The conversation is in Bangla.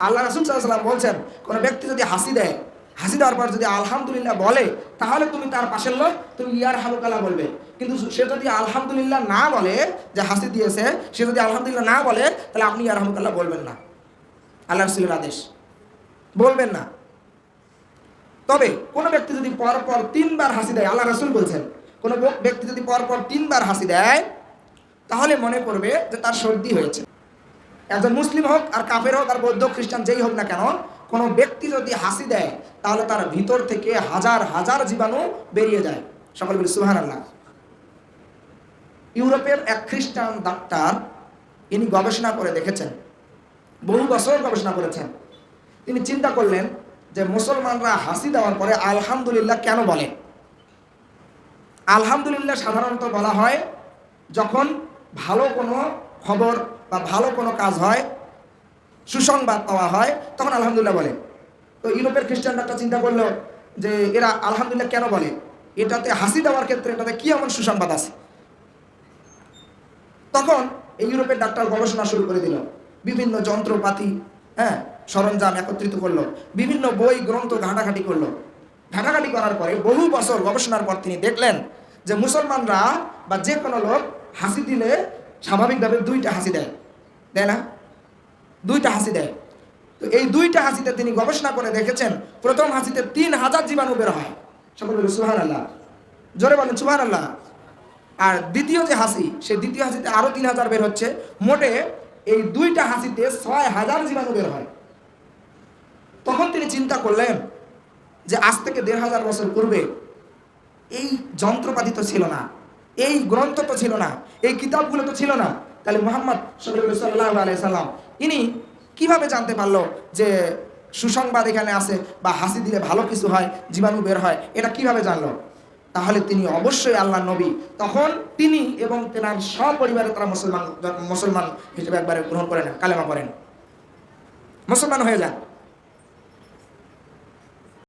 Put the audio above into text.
আল্লাহ রাসুল সাল্লাম বলছেন, কোনো ব্যক্তি যদি হাসি দেয়, হাসি দেওয়ার পর যদি আলহামদুলিল্লাহ বলে, তাহলে তুমি তার পাশের লোক, তুমি ইয়ার হালুকালা বলবে। কিন্তু সে যদি আলহামদুলিল্লাহ না বলে যে হাসি দিয়েছে, সে যদি আলহামদুলিল্লাহ না বলে, তাহলে আপনি ইয়ার হালুকাল্লাহ বলবেন না। আল্লাহ রসুলের আদেশ। বলবেন না। তবে কোনো ব্যক্তি যদি পর পর তিনবার হাসি দেয়, আল্লাহ রসুল বলছেন, কোনো ব্যক্তি যদি পর পর তিনবার হাসি দেয়, তাহলে মনে করবে যে তার সর্দি হয়েছে। একজন মুসলিম হোক আর কাফের হোক আর বৌদ্ধ খ্রিস্টান যেই হোক না কেন, কোনো ব্যক্তি যদি হাসি দেয়, তাহলে তার ভিতর থেকে হাজার হাজার জীবাণু বেরিয়ে যায়। সকল বলি সুহান আল্লাহ ইউরোপের এক খ্রিস্টান ডাক্তার, ইনি গবেষণা করে দেখেছেন, বহু বছর গবেষণা করেছেন। তিনি চিন্তা করলেন যে মুসলমানরা হাসি দেওয়ার পরে আলহামদুলিল্লাহ কেন বলে? আলহামদুলিল্লাহ সাধারণত বলা হয় যখন ভালো কোনো খবর বা ভালো কোনো কাজ হয়, সুসংবাদ পাওয়া হয়, তখন আলহামদুলিল্লাহ বলে। তো ইউরোপের খ্রিস্টানরা একটা চিন্তা করল যে এরা আলহামদুলিল্লাহ কেন বলে? এটাতে হাসি দেওয়ার ক্ষেত্রে এটাতে কি এমন সুসংবাদ আছে? তখন এই ইউরোপের ডাক্তার গবেষণা শুরু করে দিল। বিভিন্ন যন্ত্রপাতি হ্যাঁ সরঞ্জাম একত্রিত করল। বিভিন্ন বই, গ্রন্থ ঘাটাঘাটি করল। ঘাটাঘাটি করার পরে বহু বছর গবেষণার পর তিনি দেখলেন যে মুসলমানরা বা যে কোনো লোক হাসি দিলে স্বাভাবিকভাবে দুইটা হাসি দেয়। দেয় না? দুইটা হাসি দেয়। তো এই দুইটা হাসিতে তিনি গবেষণা করে দেখেছেন, প্রথম হাসিতে তিন হাজার জীবাণু বের হয়। সকল সুহান আল্লাহ জোরে বলেন সুহান আল্লাহ আর দ্বিতীয় যে হাসি, সেই দ্বিতীয় হাসিতে আরও তিন হাজার বের হচ্ছে। মোটে এই দুইটা হাসিতে ছয় হাজার জীবাণু বের হয়। তখন তিনি চিন্তা করলেন যে, আজ থেকে দেড় হাজার বছর পূর্বে এই যন্ত্রপাতি তো ছিল না। এই গ্রন্থ তো ছিল না, এই কিতাবগুলো তো ছিল না। তাহলে মোহাম্মদ সাল্লাহ আলাইসাল্লাম ইনি কীভাবে জানতে পারল যে সুসংবাদ এখানে আছে বা হাসি দিলে ভালো কিছু হয়, জীবাণু বের হয়, এটা কীভাবে জানলো? তাহলে তিনি অবশ্যই আল্লাহ নবী। তখন তিনি এবং তেনার সপরিবারে তারা মুসলমান মুসলমান হিসেবে একবারে গ্রহণ করেন, কালেমা করেন মুসলমান হয়ে যান।